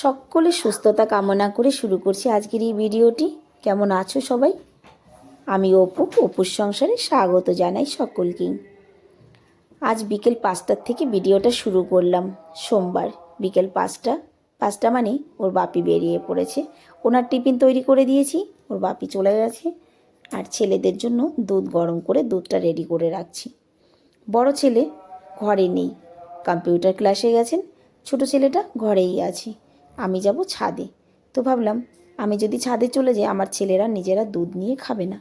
সকলের সুস্থতা কামনা করে শুরু করছি আজকের এই ভিডিওটি। কেমন আছো সবাই? আমি অপু, অপুর সংসারে স্বাগত জানাই সকলকেই আজ বিকেল পাঁচটার থেকে ভিডিওটা শুরু করলাম, সোমবার। বিকেল পাঁচটা পাঁচটা মানে ওর বাপি বেরিয়ে পড়েছে। ওনার টিফিন তৈরি করে দিয়েছি, ওর বাপি চলে গেছে। আর ছেলেদের জন্য দুধ গরম করে দুধটা রেডি করে রাখছি। বড় ছেলে ঘরে নেই কম্পিউটার ক্লাসে গেছেন। ছোট ছেলেটা ঘরেই আছে। আমি যাব ছাদে। তো ভাবলাম, আমি যদি ছাদে চলে যাই, আমার ছেলেরা নিজেরা দুধ নিয়ে খাবে না।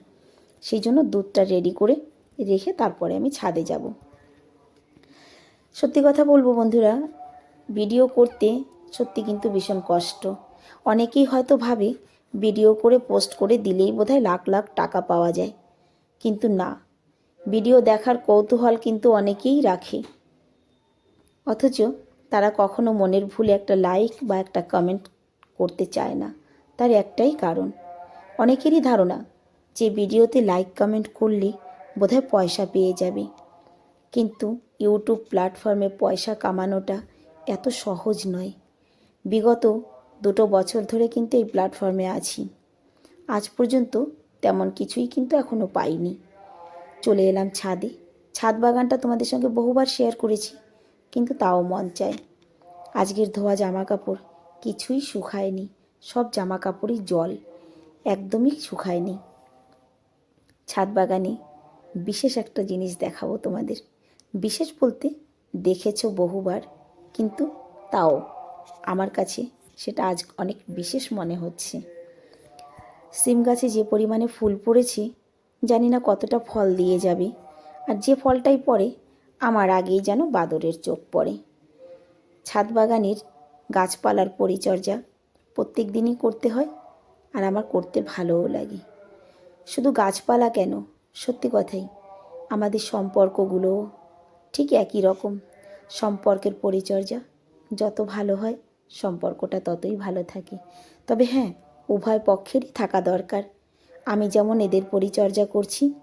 সেই জন্য দুধটা রেডি করে রেখে তারপরে আমি ছাদে যাব। সত্যি কথা বলব বন্ধুরা ভিডিও করতে সত্যি কিন্তু ভীষণ কষ্ট। অনেকেই হয়তো ভাবে ভিডিও করে পোস্ট করে দিলেই বোধহয় লাখ লাখ টাকা পাওয়া যায়। কিন্তু না ভিডিও দেখার কৌতূহল কিন্তু অনেকেই রাখে। অথচ তারা কখনো মনের ভুলে একটা লাইক বা একটা কমেন্ট করতে চায় না। তার একটাই কারণ। অনেকেরই ধারণা যে ভিডিওতে লাইক কমেন্ট করলে বোধহয় পয়সা পেয়ে যাবে। কিন্তু ইউটিউব প্ল্যাটফর্মে পয়সা কামানোটা এত সহজ নয়। বিগত দুটো বছর ধরে কিন্তু এই প্ল্যাটফর্মে আছি। আজ পর্যন্ত তেমন কিছুই কিন্তু এখনও পাইনি। চলে এলাম ছাদে। ছাদ বাগানটা তোমাদের সঙ্গে বহুবার শেয়ার করেছি। কিন্তু তাও মন চায়। আজকের ধোয়া জামা কাপড় কিছুই শুকায়নি, সব জামা কাপড়ই জল, একদমই শুকায়নি। ছাদ বাগানে বিশেষ একটা জিনিস দেখাবো তোমাদের। বিশেষ বলতে দেখেছ বহুবার, কিন্তু তাও আমার কাছে সেটা আজ অনেক বিশেষ মনে হচ্ছে। সিম গাছে যে পরিমাণে ফুল পড়েছে, জানি না কতটা ফল দিয়ে যাবে। আর যে ফলটাই পড়ে আমার আগেই যেন বাদরের চোখ পড়ে। ছাদ বাগানের গাছপালার পরিচর্যা প্রত্যেক দিনই করতে হয় আর আমার করতে ভালোও লাগে। শুধু গাছপালা কেন? সত্যি কথাই, আমাদের সম্পর্কগুলো ঠিক একই রকম। সম্পর্কের পরিচর্যা যত ভালো হয়, সম্পর্কটা ততই ভালো থাকে। তবে হ্যাঁ উভয় পক্ষেরই থাকা দরকার। আমি যেমন এদের পরিচর্যা করছি,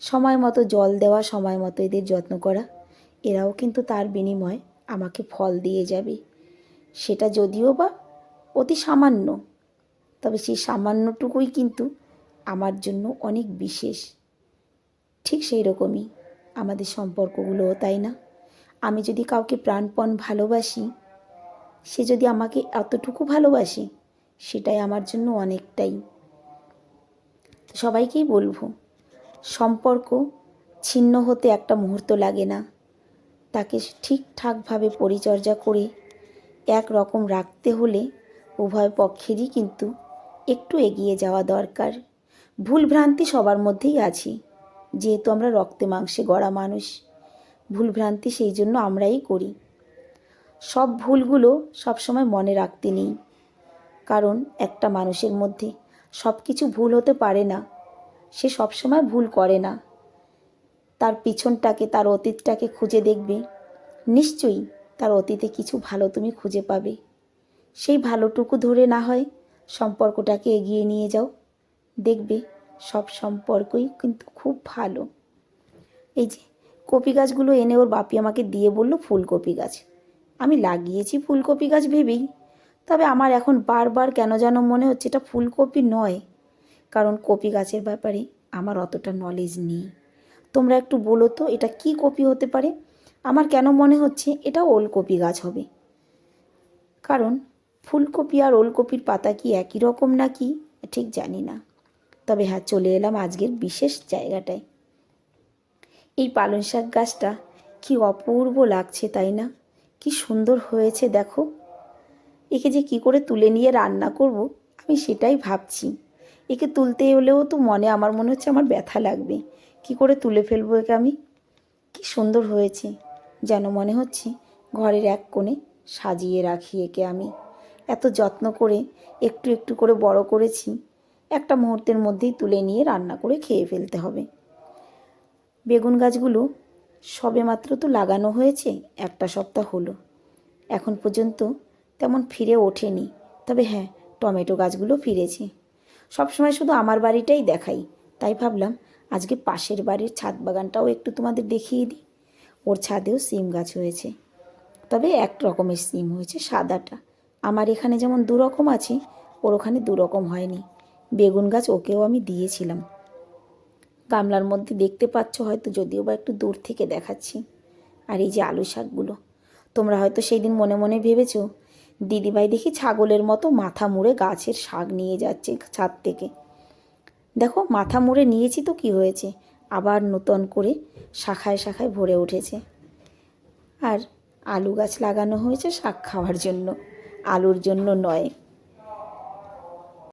সময় মতো জল দেওয়া, সময় মতো এদের যত্ন করা এরাও কিন্তু তার বিনিময়ে আমাকে ফল দিয়ে যাবে। সেটা যদিও বা অতি সামান্য, তবে সেই সামান্যটুকুই কিন্তু আমার জন্য অনেক বিশেষ। ঠিক সেই রকমই আমাদের সম্পর্কগুলোও, তাই না? আমি যদি কাউকে প্রাণপণ ভালোবাসি, সে যদি আমাকে এতটুকু ভালোবাসে, সেটাই আমার জন্য অনেকটাই। সবাইকেই বলব, সম্পর্ক ছিন্ন হতে একটা মুহূর্ত লাগে না। তাকে ঠিকঠাকভাবে পরিচর্যা করে এক রকম রাখতে হলে উভয় পক্ষেরই কিন্তু একটু এগিয়ে যাওয়া দরকার। ভুল ভ্রান্তি সবার মধ্যেই আছে, যেহেতু আমরা রক্তে মাংসে গড়া মানুষ। ভুল ভ্রান্তি সেই জন্য আমরাই করি। সব ভুলগুলো সবসময় মনে রাখতে নেই, কারণ একটা মানুষের মধ্যে সব কিছু ভুল হতে পারে না। সে সবসময় ভুল করে না। তার পিছনটাকে, তার অতীতটাকে খুঁজে দেখবে। নিশ্চয়ই তার অতীতে কিছু ভালো তুমি খুঁজে পাবে। সেই ভালোটুকু ধরে না হয় সম্পর্কটাকে এগিয়ে নিয়ে যাও। দেখবে সব সম্পর্কই কিন্তু খুব ভালো। এই যে কপি গাছগুলো এনে ওর বাপি আমাকে দিয়ে বলল ফুলকপি গাছ আমি লাগিয়েছি ফুলকপি গাছ ভেবেই, তবে আমার এখন বারবার কেন যেন মনে হচ্ছে এটা ফুলকপি নয়। কারণ কপি গাছের ব্যাপারে আমার অতটা নলেজ নেই। তোমরা একটু বলো তো, এটা কি কপি হতে পারে? আমার কেন মনে হচ্ছে এটা ওলকপি গাছ হবে। কারণ ফুলকপি আর ওলকপির পাতা কি একই রকম নাকি? ঠিক জানি না। তবে হ্যাঁ চলে এলাম আজকের বিশেষ জায়গাটায়। এই পালং শাক গাছটা কি অপূর্ব লাগছে, তাই না? কি সুন্দর হয়েছে, দেখো। একে যে কি করে তুলে নিয়ে রান্না করব, আমি সেটাই ভাবছি। একে তুলতে হলেও তো মনে, আমার মনে হচ্ছে আমার ব্যথা লাগবে। কি করে তুলে ফেলব একে আমি? কি সুন্দর হয়েছে। যেন মনে হচ্ছে ঘরের এক কোণে সাজিয়ে রাখি একে আমি। এত যত্ন করে, একটু একটু করে বড় করেছি, একটা মুহূর্তের মধ্যেই তুলে নিয়ে রান্না করে খেয়ে ফেলতে হবে। বেগুন গাছগুলো সবে মাত্র তো লাগানো হয়েছে, একটা সপ্তাহ হলো। এখন পর্যন্ত তেমন ফিরে ওঠেনি। তবে হ্যাঁ টমেটো গাছগুলো ফিরেছে। সবসময় শুধু আমার বাড়িটাই দেখাই, তাই ভাবলাম আজকে পাশের বাড়ির ছাদ বাগানটাও একটু তোমাদের দেখিয়ে দিই। ওর ছাদেও সিম গাছ হয়েছে। তবে এক রকমের সিম হয়েছে সাদাটা। আমার এখানে যেমন দু রকম আছে, ওর ওখানে দু রকম হয়নি। বেগুন গাছ ওকেও আমি দিয়েছিলাম। গামলার মধ্যে দেখতে পাচ্ছ হয়তো, যদিও বা একটু দূর থেকে দেখাচ্ছি। আর এই যে আলু শাকগুলো, তোমরা হয়তো সেই দিন মনে মনে ভেবেছো, দিদিভাই দেখি ছাগলের মতো মাথা মুড়ে গাছের শাক নিয়ে যাচ্ছে ছাদ থেকে। দেখো, মাথা মুড়ে নিয়েছি তো কি হয়েছে? আবার নূতন করে শাখায় শাখায় ভরে উঠেছে। আর আলু গাছ লাগানো হয়েছে শাক খাওয়ার জন্য। আলুর জন্য নয়।